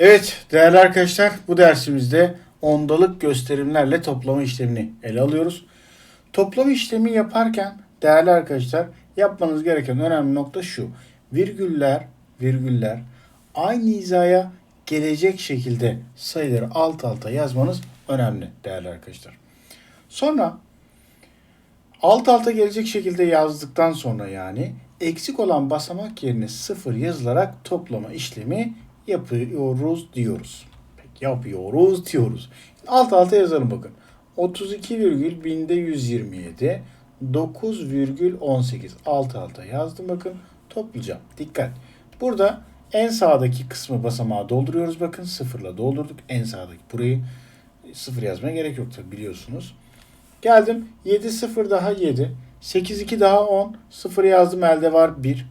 Evet değerli arkadaşlar bu dersimizde ondalık gösterimlerle toplama işlemini ele alıyoruz. Toplama işlemi yaparken değerli arkadaşlar yapmanız gereken önemli nokta şu. Virgüller, virgüller aynı hizaya gelecek şekilde sayıları alt alta yazmanız önemli değerli arkadaşlar. Sonra alt alta gelecek şekilde yazdıktan sonra yani eksik olan basamak yerine sıfır yazılarak toplama işlemi yapıyoruz diyoruz. Peki yapıyoruz diyoruz. Alt alta yazalım bakın. 32 virgül binde 127 9,18 alt alta yazdım bakın toplayacağım. Dikkat. Burada en sağdaki kısmı basamağı dolduruyoruz bakın sıfırla doldurduk. En sağdaki burayı sıfır yazmaya gerek yok tabi biliyorsunuz. Geldim 7 0 daha 7. 8 2 daha 10. 0 yazdım elde var 1.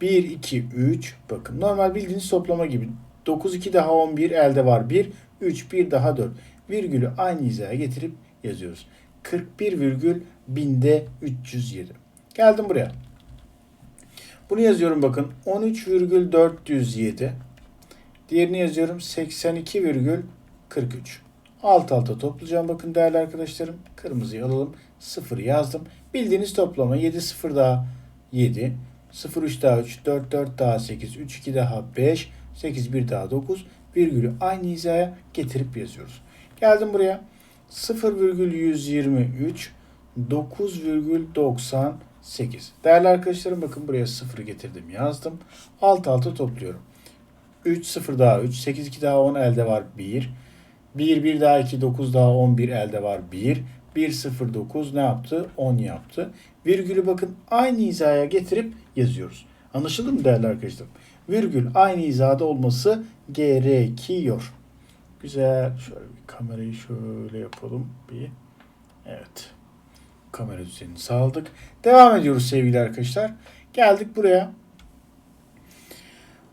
1 2 3 bakın normal bildiğiniz toplama gibi. 9 2 daha 11 elde var 1. 3 1 daha 4. Virgülü aynı hizaya getirip yazıyoruz. 41 virgül binde 307. Geldim buraya. Bunu yazıyorum bakın. 13 virgül 407. Diğerini yazıyorum 82 virgül 43. Alt alta toplayacağım bakın değerli arkadaşlarım. Kırmızıyı alalım. 0 yazdım. Bildiğiniz toplama 7 0 daha 7. 0 3 daha 3. 4 4 daha 8. 3 2 daha 5. 8 1 daha 9. Virgülü aynı hizaya getirip yazıyoruz. Geldim buraya. 0,123 9,98. Değerli arkadaşlarım bakın buraya 0 getirdim yazdım. Alt alta topluyorum. 3 0 daha 3. 8 2 daha 10 elde var 1. 1 1 daha 2 9 daha 11 elde var 1. 1 0 9 ne yaptı? 10 yaptı. Virgülü bakın aynı hizaya getirip yazıyoruz. Anlaşıldı mı değerli arkadaşlar? Virgül aynı hizada olması gerekiyor. Güzel. Şöyle bir kamerayı şöyle yapalım. Bir. Evet. Kamera düzenini sağladık. Devam ediyoruz sevgili arkadaşlar. Geldik buraya.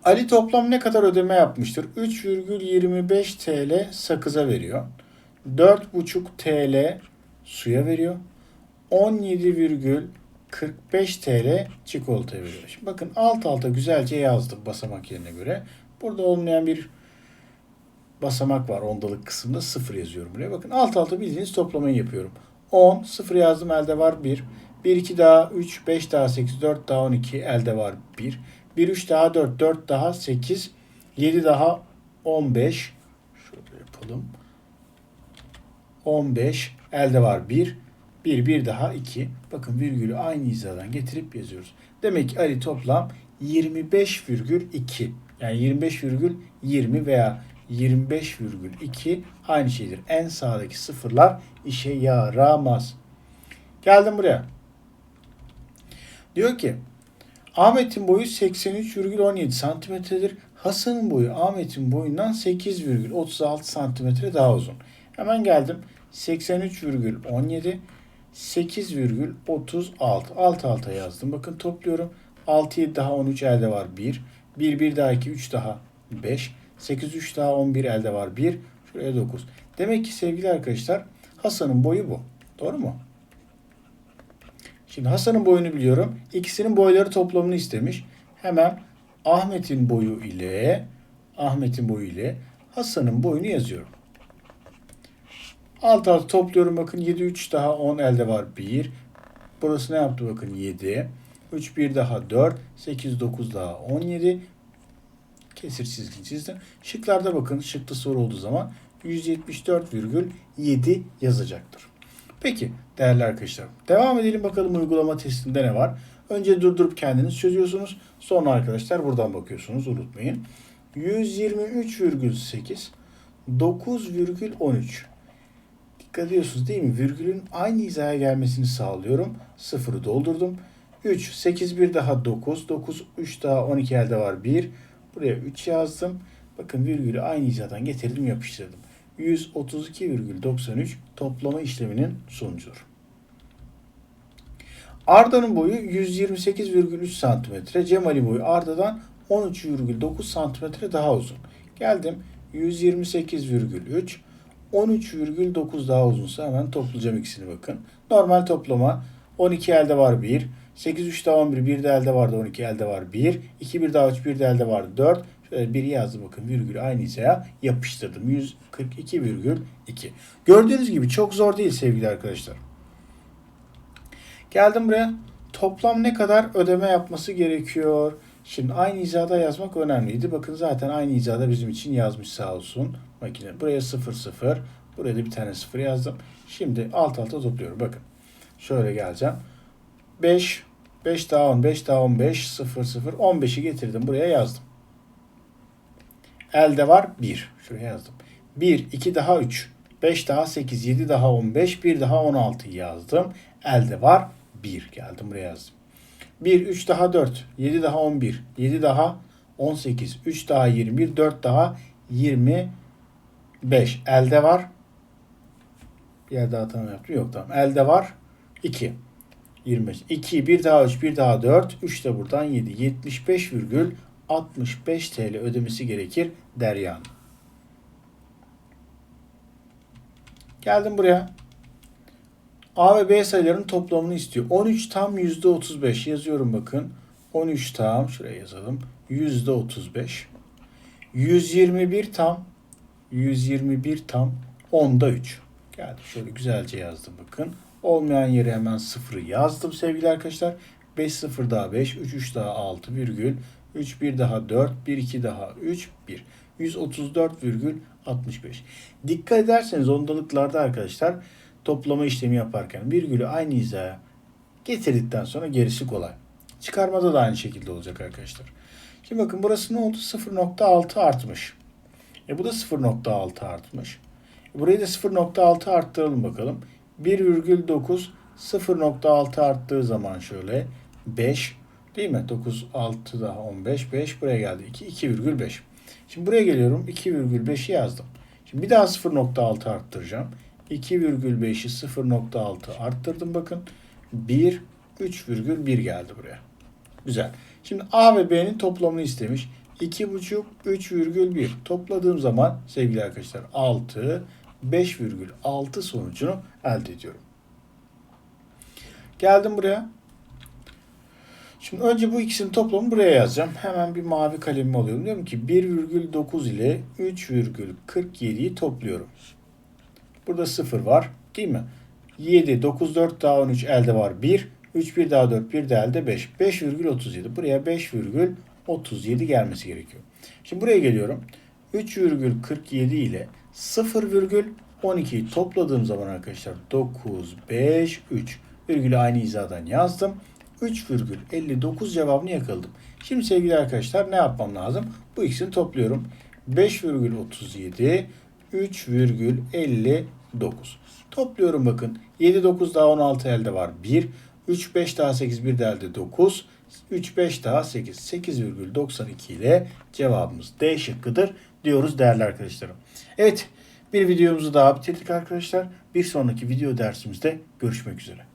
Ali toplam ne kadar ödeme yapmıştır? 3,25 TL sakıza veriyor. 4,5 TL suya veriyor. 17,45 TL çikolataya veriyor. Şimdi bakın alt alta güzelce yazdım basamak yerine göre. Burada olmayan bir basamak var ondalık kısımda 0 yazıyorum buraya. Bakın alt alta bildiğiniz toplamayı yapıyorum. 10, 0 yazdım elde var 1. 1, 2 daha 3, 5 daha 8, 4 daha 12 elde var 1. 1, 3 daha 4, 4 daha 8, 7 daha 15. Şöyle yapalım. 15 elde var 1. 1, 1 daha 2. Bakın virgülü aynı hizadan getirip yazıyoruz. Demek ki Ali toplam 25,2. Yani 25,20 veya 25,2 aynı şeydir. En sağdaki sıfırlar işe yaramaz. Geldim buraya. Diyor ki Ahmet'in boyu 83,17 santimetredir. Hasan'ın boyu Ahmet'in boyundan 8,36 santimetre daha uzun. Hemen geldim. 83,17 8,36 alt alta yazdım. Bakın topluyorum. 6 7 daha 13 elde var 1. 1 1 daha 2 3 daha 5. 8 3 daha 11 elde var 1. Şuraya 9. Demek ki sevgili arkadaşlar Hasan'ın boyu bu. Doğru mu? Şimdi Hasan'ın boyunu biliyorum. İkisinin boyları toplamını istemiş. Hemen Ahmet'in boyu ile Ahmet'in boyu ile Hasan'ın boyunu yazıyorum. Alt alta topluyorum bakın 7 3 daha 10 elde var 1. Burası ne yaptı bakın 7. 3 1 daha 4. 8 9 daha 17. Kesir çizgi çizdim. Şıklarda bakın şıkta soru olduğu zaman 174,7 yazacaktır. Peki değerli arkadaşlar devam edelim bakalım uygulama testinde ne var. Önce durdurup kendiniz çözüyorsunuz. Sonra arkadaşlar buradan bakıyorsunuz unutmayın. 123,8 9,13 Dikkat ediyorsunuz değil mi? Virgülün aynı hizaya gelmesini sağlıyorum. Sıfırı doldurdum. 3, 8, 1 daha 9, 9, 3 daha 12 elde var 1. Buraya 3 yazdım. Bakın virgülü aynı hizadan getirdim yapıştırdım. 132,93 toplama işleminin sonucudur. Arda'nın boyu 128,3 cm. Cemal'in boyu Arda'dan 13,9 cm daha uzun. Geldim 128,3 13,9 daha uzunsa hemen toplayacağım ikisini bakın. Normal toplama 12 elde var 1. 8 3 daha 11 1 de elde vardı 12 elde var 1. 2 1 daha 3 1 de elde var 4. Şöyle bir yazdım bakın virgül aynı hizaya yapıştırdım. 142,2. Gördüğünüz gibi çok zor değil sevgili arkadaşlar. Geldim buraya. Toplam ne kadar ödeme yapması gerekiyor? Şimdi aynı hizada yazmak önemliydi. Bakın zaten aynı hizada bizim için yazmış sağ olsun makine. Buraya 0 0. Buraya da bir tane 0 yazdım. Şimdi alt alta topluyorum. Bakın. Şöyle geleceğim. 5 5 daha 10 5 daha 15 0 0 15'i getirdim. Buraya yazdım. Elde var 1. Şuraya yazdım. 1 2 daha 3 5 daha 8 7 daha 15 1 daha 16 yazdım. Elde var 1 geldim buraya yazdım. 1 3 daha 4 7 daha 11 7 daha 18 3 daha 21 4 daha 25 elde var. Bir yer daha tanım yaptım. Yok tamam. Elde var. 2 25 2 1 daha 3 1 daha 4 3 de buradan 7 75 virgül 65 TL ödemesi gerekir Derya'nın. Geldim buraya. A ve B sayılarının toplamını istiyor. 13 tam %35 yazıyorum bakın. 13 tam şuraya yazalım. %35. 121 tam 121 tam 10'da 3. Geldi şöyle güzelce yazdım bakın. Olmayan yere hemen sıfırı yazdım sevgili arkadaşlar. 5 0 daha 5, 3 3 daha 6 virgül 3 1 daha 4, 1 2 daha 3 1. 134,65. Dikkat ederseniz ondalıklarda arkadaşlar toplama işlemi yaparken virgülü aynı hizaya getirdikten sonra gerisi kolay. Çıkarmada da aynı şekilde olacak arkadaşlar. Şimdi bakın burası ne oldu? 0.6 artmış. E bu da 0.6 artmış. E burayı da 0.6 arttıralım bakalım. 1,9 0.6 arttığı zaman şöyle 5 değil mi? 9 6 daha 15 5 buraya geldi. 2 2,5. Şimdi buraya geliyorum. 2,5'i yazdım. Şimdi bir daha 0.6 arttıracağım. 2,5'i 0.6 arttırdım bakın. 1 3,1 geldi buraya. Güzel. Şimdi A ve B'nin toplamını istemiş. 2,5 3,1 topladığım zaman sevgili arkadaşlar 6 5,6 sonucunu elde ediyorum. Geldim buraya. Şimdi önce bu ikisinin toplamını buraya yazacağım. Hemen bir mavi kalemimi alıyorum. Diyorum ki 1,9 ile 3,47'yi topluyorum. Burada 0 var. Değil mi? 7, 9, 4 daha 13 elde var 1. 3, 1 daha 4, 1 de elde 5. 5,37. Buraya 5,37 gelmesi gerekiyor. Şimdi buraya geliyorum. 3,47 ile 0,12'yi topladığım zaman arkadaşlar 9, 5, 3 virgülü aynı hizadan yazdım. 3,59 cevabını yakaladım. Şimdi sevgili arkadaşlar ne yapmam lazım? Bu ikisini topluyorum. 5,37 3,59. Topluyorum bakın. 7, 9 daha 16 elde var. 1. 3, 5 daha 8, 1 de elde 9. 3, 5 daha 8. 8,92 ile cevabımız D şıkkıdır diyoruz değerli arkadaşlarım. Evet bir videomuzu daha bitirdik arkadaşlar. Bir sonraki video dersimizde görüşmek üzere.